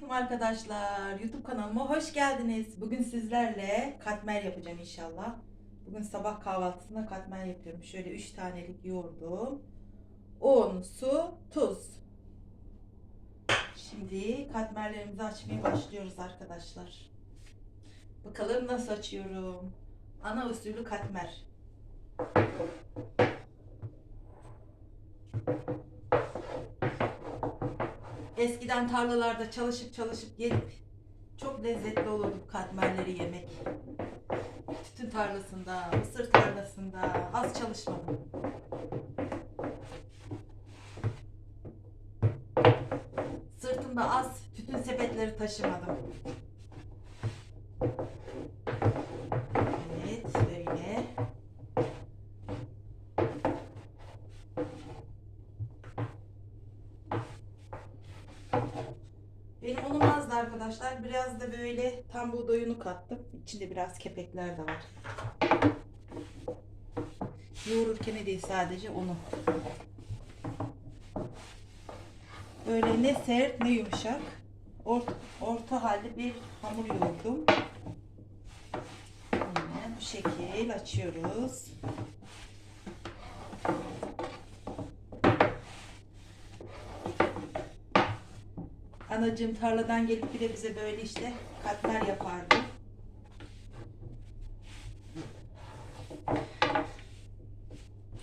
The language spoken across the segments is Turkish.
Selam arkadaşlar. YouTube kanalıma hoş geldiniz. Bugün sizlerle katmer yapacağım inşallah. Bugün sabah kahvaltısında katmer yapıyorum. Şöyle 3 tanelik yoğurdum. Un, su, tuz. Şimdi katmerlerimizi açmaya başlıyoruz arkadaşlar. Bakalım nasıl açıyorum. Ana usulü katmer. Eskiden tarlalarda çalışıp çalışıp gelip çok lezzetli olurdu katmerleri yemek. Tütün tarlasında, mısır tarlasında az çalışmadım. Sırtımda az tütün sepetleri taşımadım. Evet, böyle. Benim unum azdı arkadaşlar. Biraz da böyle tam buğday unu kattım. İçinde biraz kepekler de var. Yoğururken değil sadece unu. Böyle ne sert ne yumuşak. Orta, orta halde bir hamur yoğurdum. Yine bu şekil açıyoruz. Anacığım tarladan gelip bir de bize böyle işte katmer yapardı.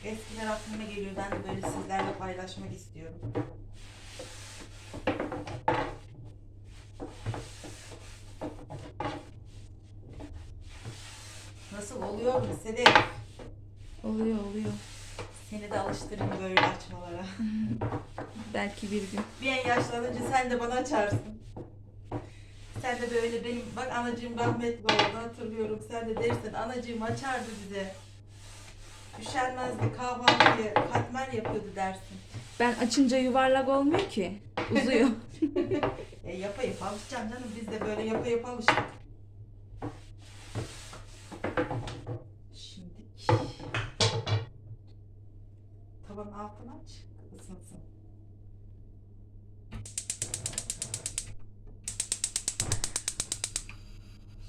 Eskiler aklıma geliyor. Ben de böyle sizlerle paylaşmak istiyorum. Nasıl oluyor mu? Oluyor oluyor. Seni de alıştırın böyle açmalara. Belki bir gün. Bir en yaşlanınca sen de bana açarsın. Sen de böyle benim bak anacığım rahmetli oldu hatırlıyorum. Sen de dersin anacığım açardı bize. Üşenmezdi kahvaltıyı katmer yapıyordu dersin. Ben açınca yuvarlak olmuyor ki. Uzuyor. E, yapa yapa alışacaksın canım biz de böyle yapa yapa alıştık. Şimdi tavan altını aç ısınsın.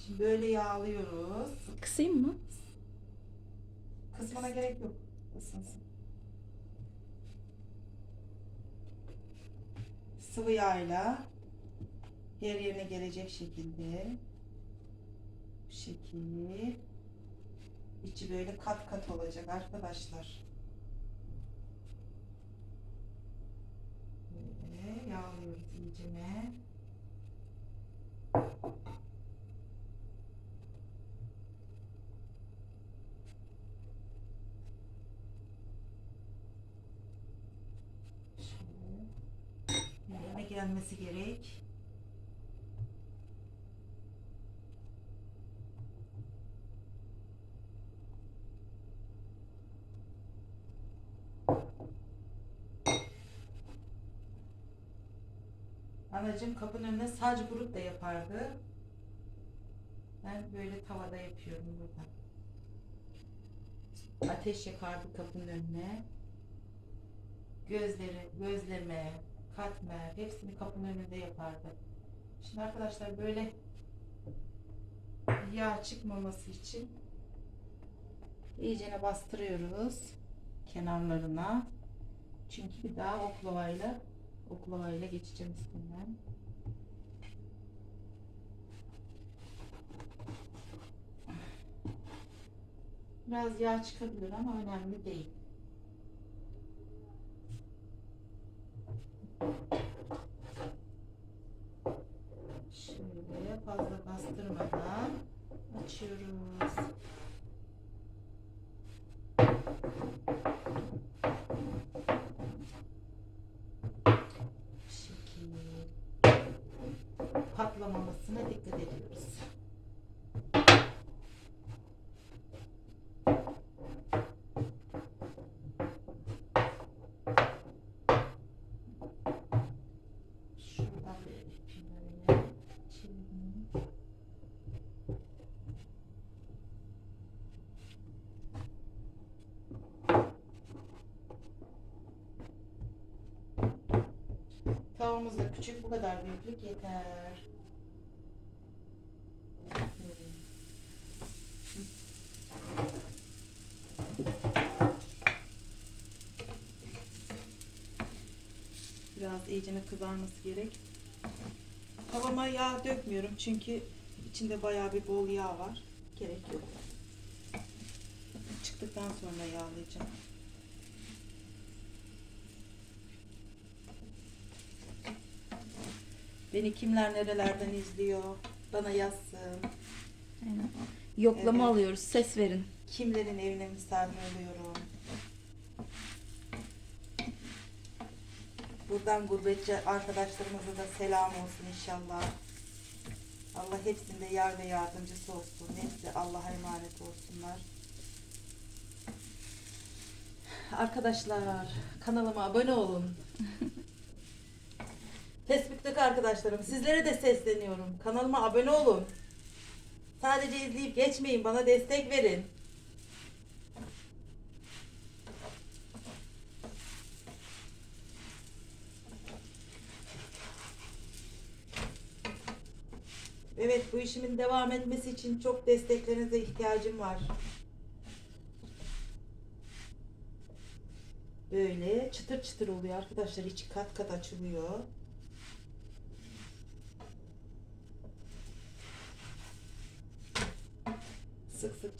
Şimdi böyle yağlıyoruz. Kısayım mı? Kısmına gerek yok. Isınsın. Sıvı yağla yer yerine gelecek şekilde bu şekil içi böyle kat kat olacak arkadaşlar. Böyle yağlıyoruz. Şöyle yerine gelmesi gerek. Anacığım kapının önüne sac grup da yapardı. Ben böyle tavada yapıyorum burada. Ateş yakardı kapının önüne gözleri, gözleme, katmer hepsini kapının önünde yapardı. Şimdi arkadaşlar böyle yağ çıkmaması için iyicene bastırıyoruz kenarlarına. Çünkü bir daha oklavayla oklavayla geçeceğim üstünden. Biraz yağ çıkabilir ama önemli değil. Şöyle fazla bastırmadan açıyoruz. Bu şekil. Patlamamasına dikkat ediyoruz. Şuradan böyle yapayım böyle. Çevireyim. Tavamızı küçük bu kadar büyüklük yeter. Biraz iyicene kızarması gerek. Tavama yağ dökmüyorum çünkü içinde bayağı bir bol yağ var. Gerek yok. Çıktıktan sonra yağlayacağım. Beni kimler nerelerden izliyor? Bana yazsın. Aynen. Yoklama Evet. alıyoruz. Ses verin. Kimlerin evine misafir oluyorum? Buradan gurbetçi arkadaşlarımıza da selam olsun inşallah. Allah hepsinde yar ve yardımcısı olsun. Hepsi Allah'a emanet olsunlar. Arkadaşlar kanalıma abone olun. Facebook'taki arkadaşlarım sizlere de sesleniyorum. Kanalıma abone olun. Sadece izleyip geçmeyin. Bana destek verin. Evet bu işimin devam etmesi için çok desteklerinize ihtiyacım var. Böyle çıtır çıtır oluyor arkadaşlar. içi kat kat açılıyor.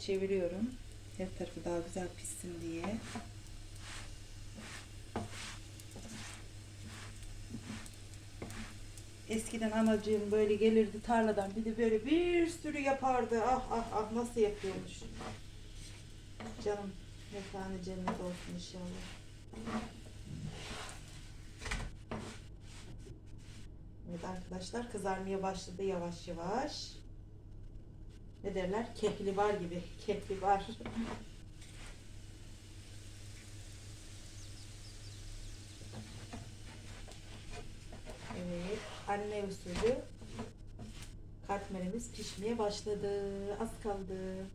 Çeviriyorum. Her tarafı daha güzel pişsin diye. Eskiden anacığım böyle gelirdi tarladan bir de böyle bir sürü yapardı. Ah ah ah nasıl yapıyormuş. Canım mekanı cennet olsun inşallah. Evet arkadaşlar kızarmaya başladı yavaş yavaş. Ne derler? Kehli var gibi. Kehli var. Evet, anne usulü katmerimiz pişmeye başladı. Az kaldı.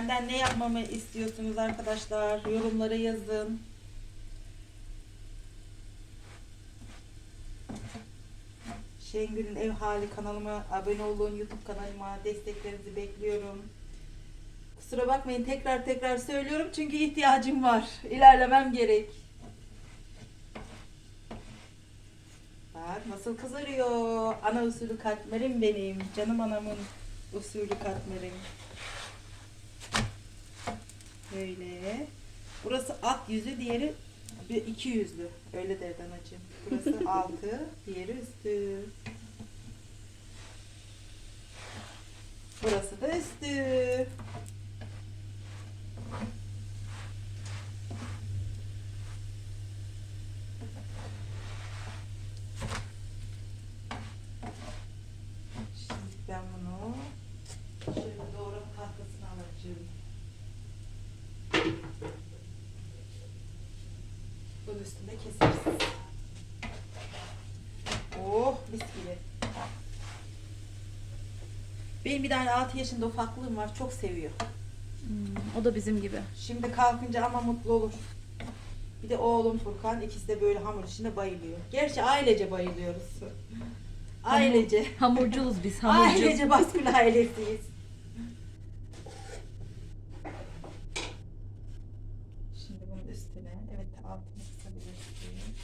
Benden ne yapmamı istiyorsunuz arkadaşlar? Yorumlara yazın. Şengül'ün Ev Hali kanalıma abone olun. YouTube kanalıma desteklerinizi bekliyorum. Kusura bakmayın tekrar tekrar söylüyorum çünkü ihtiyacım var. İlerlemem gerek. Bak nasıl kızarıyor. Ana usulü katmerim benim. Canım anamın usulü katmerim. Böyle. Burası at yüzü, diğeri bir iki yüzlü. Öyle derdi anacığım. Burası altı, diğeri üstü. Burası da üstü. Mis gibi. Benim bir tane 6 yaşında ufaklığım var. Çok seviyor. Hmm, o da bizim gibi. Şimdi kalkınca ama mutlu olur. Bir de oğlum Furkan ikisi de böyle hamur işine bayılıyor. Gerçi ailece bayılıyoruz. Ailece. Hamurcuyuz biz hamurcu. Ailece baskül ailesiyiz. Şimdi bunun üstüne, evet altını kısabilirsin.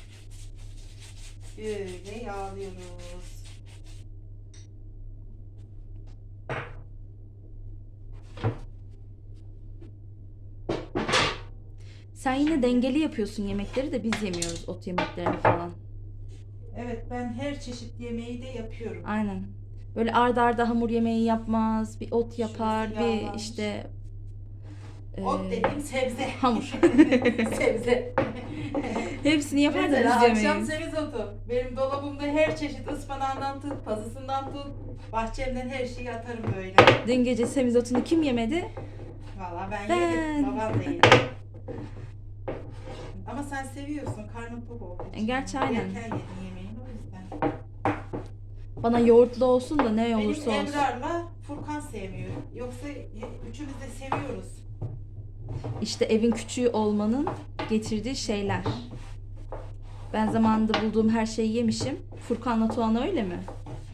Böyle yağlıyoruz. Sen yine dengeli yapıyorsun yemekleri de biz yemiyoruz ot yemeklerini falan. Evet ben her çeşit yemeği de yapıyorum. Aynen. Böyle arda arda hamur yemeği yapmaz, bir ot yapar, Şurası bir yağlanmış. işte Ot eee, dediğim sebze. hamur. sebze. Hepsini yapar da Mesela biz akşam yemeyiz. semizotu. Benim dolabımda her çeşit ıspanağından tut, pazısından tut. Bahçemden her şeyi atarım böyle. Dün gece semizotunu kim yemedi? Valla ben, Ben- yedim, babam da yedi. Ama sen seviyorsun, karnın tok olduğu için. E, gerçi aynen. Erken yedin yemeğini o yüzden. Bana yoğurtlu olsun da ne olursa Benim olsun. Emrar'la Furkan sevmiyor. Yoksa üçümüz de seviyoruz. İşte evin küçüğü olmanın getirdiği şeyler. Ben zamanında bulduğum her şeyi yemişim. Furkan'la Tuana öyle mi?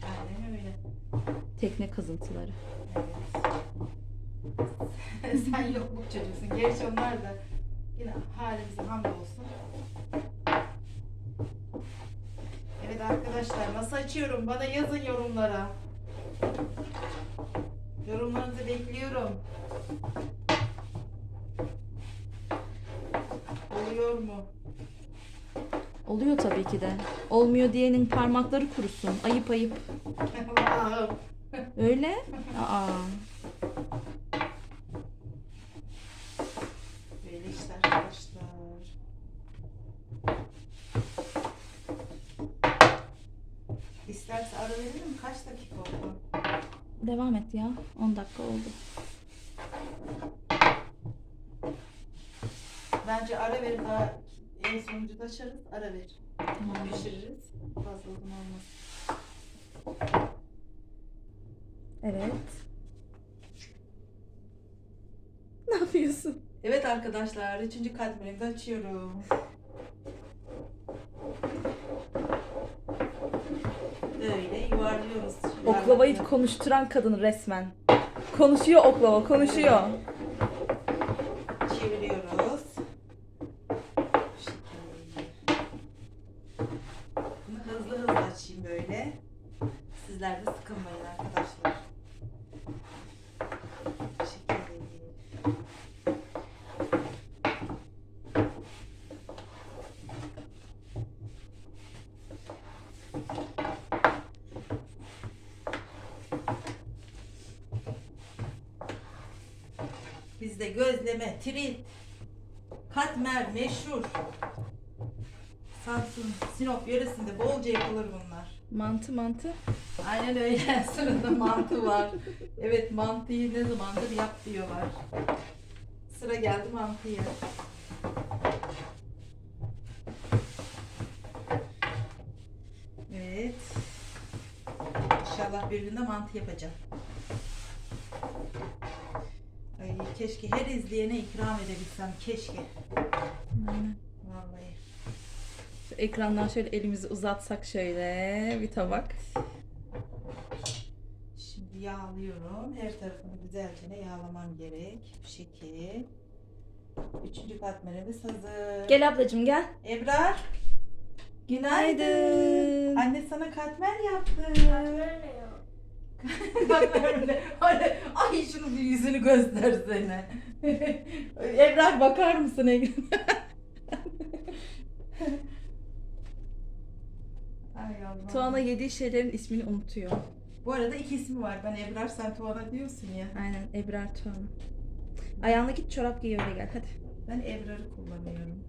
Aynen öyle. Tekne kazıntıları. Evet. Sen yokluk çocuksun. Gerçi onlar da yine halimize hamdolsun. Evet arkadaşlar nasıl açıyorum? Bana yazın yorumlara. Yorumlarınızı bekliyorum. Oluyor mu? Oluyor tabii ki de. Olmuyor diyenin parmakları kurusun. Ayıp ayıp. Öyle? Aa. Böyle işte arkadaşlar. İsterse ara verelim kaç dakika oldu? Devam et ya. 10 dakika oldu. Bence ara verin daha en sonuncu açarız ara ver. Tamam. Pişiririz. Fazla uzun olmaz. Evet. Ne yapıyorsun? Evet arkadaşlar üçüncü katmerimizi açıyorum. Böyle yuvarlıyoruz. Oklavayı konuşturan kadın resmen. Konuşuyor oklava, konuşuyor. Çeviriyoruz. Bu şekilde. Bunu hızlı hızlı açayım böyle. Sizler de sıkılmayın arkadaşlar. Bu şekilde. Bizde gözleme, trit, katmer meşhur. Samsun, Sinop yöresinde bolca yapılır bunlar. Mantı mantı. Aynen öyle. Sırada mantı var. Evet mantıyı ne zamandır yap diyorlar. Sıra geldi mantıya. Evet. İnşallah bir günde mantı yapacağım. Ay, keşke her izleyene ikram edebilsem. Keşke. Aynen. Vallahi. Şu ekrandan şöyle elimizi uzatsak şöyle bir tabak. Şimdi yağlıyorum. Her tarafını güzelce yağlamam gerek. Bu şekil. Üçüncü katmerimiz hazır. Gel ablacığım gel. Ebrar. Günaydın. Anne sana katmer yaptı. katmer öyle. Ay, ay şunu bir yüzünü göstersene. Ebrar bakar mısın ekran? Ay Allah. Tuana yediği şeylerin ismini unutuyor. Bu arada iki ismi var. Ben Ebrar sen Tuana diyorsun ya. Aynen Ebrar Tuana. Ayağına git çorap giy öyle gel hadi. Ben Ebrar'ı kullanıyorum.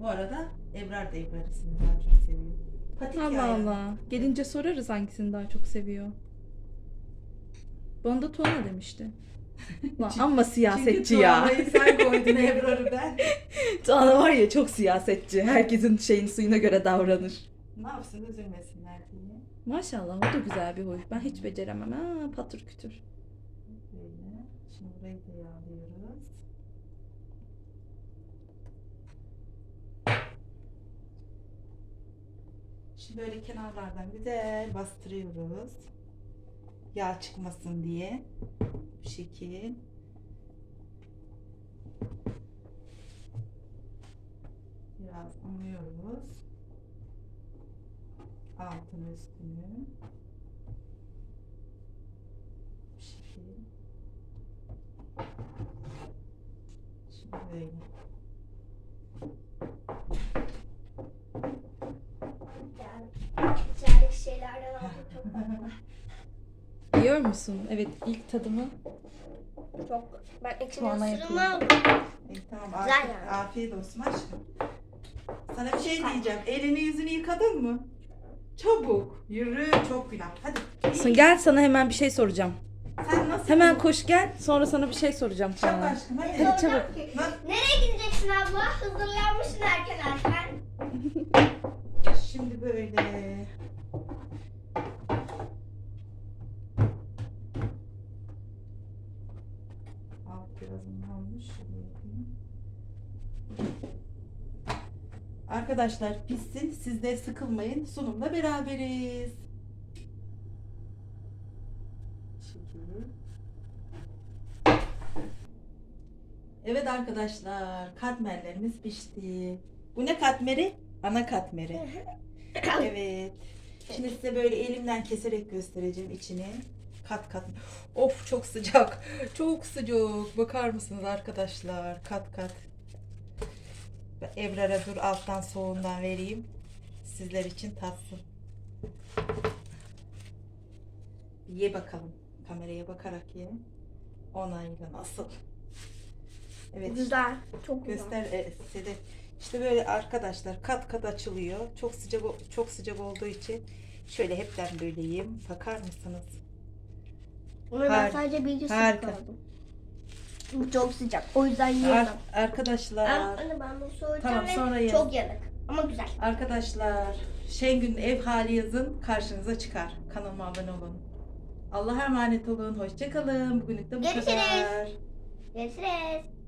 Bu arada Ebrar da Ebrar ismini daha çok seviyor. Patik Allah yani. Allah. Gelince sorarız hangisini daha çok seviyor. Bana da Tuana demişti. Lan Çünkü- amma Çünkü siyasetçi ya. Tuana'yı sen koydun Ebrar'ı ben. Tuana var ya çok siyasetçi. Herkesin şeyin suyuna göre davranır. Ne yapsın üzülmesinler diye. Maşallah o da güzel bir huy. Ben hiç beceremem. Ha, patır kütür. Böyle. Şimdi burayı da yağlıyoruz. Şimdi böyle kenarlardan güzel bastırıyoruz. Yağ çıkmasın diye. Bu şekil. Biraz unluyoruz. Altını üstünü. Bu şekil. Şimdi böyle. Çok. Yiyor musun? Evet ilk tadımı. Çok. Ben ekşi Tuana ısırımı yapıyor. aldım. İyi, tamam Güzel afiyet, yani. afiyet olsun aşkım. Sana bir şey diyeceğim. Elini yüzünü yıkadın mı? Çabuk. Yürü çok günah. Hadi. Sen gel sana hemen bir şey soracağım. Sen nasıl? Hemen koş gel. Sonra sana bir şey soracağım Çabuk aşkım hadi. Hadi çabuk. Lan, Nereye gideceksin abla? Hazırlanmışsın erken erken. şimdi böyle. Arkadaşlar pişsin. Siz de sıkılmayın. Sunumla beraberiz. Evet arkadaşlar, katmerlerimiz pişti. Bu ne katmeri? Ana katmeri. Evet. Şimdi size böyle elimden keserek göstereceğim içini. Kat kat. Of çok sıcak. Çok sıcak. Bakar mısınız arkadaşlar? Kat kat. Ben Ebrar'a dur alttan soğuğundan vereyim. Sizler için tatsın. Ye bakalım. Kameraya bakarak ye. Onayla nasıl? Evet. Güzel. Çok güzel. Göster e, Sedef. İşte böyle arkadaşlar kat kat açılıyor. Çok sıcak çok sıcak olduğu için şöyle hepten böyle yiyeyim. Bakar mısınız? Ama ben sadece bir Harika. sıkamadım. Çok sıcak. O yüzden Ar- yiyemem. arkadaşlar, Anne ben bunu soğutacağım Tamam, ve sonra ye. çok yanık. Ama güzel. arkadaşlar Şengün ev hali yazın karşınıza çıkar. Kanalıma abone olun. Allah'a emanet olun. Hoşçakalın. Bugünlük de bu Görüşürüz. kadar. Görüşürüz.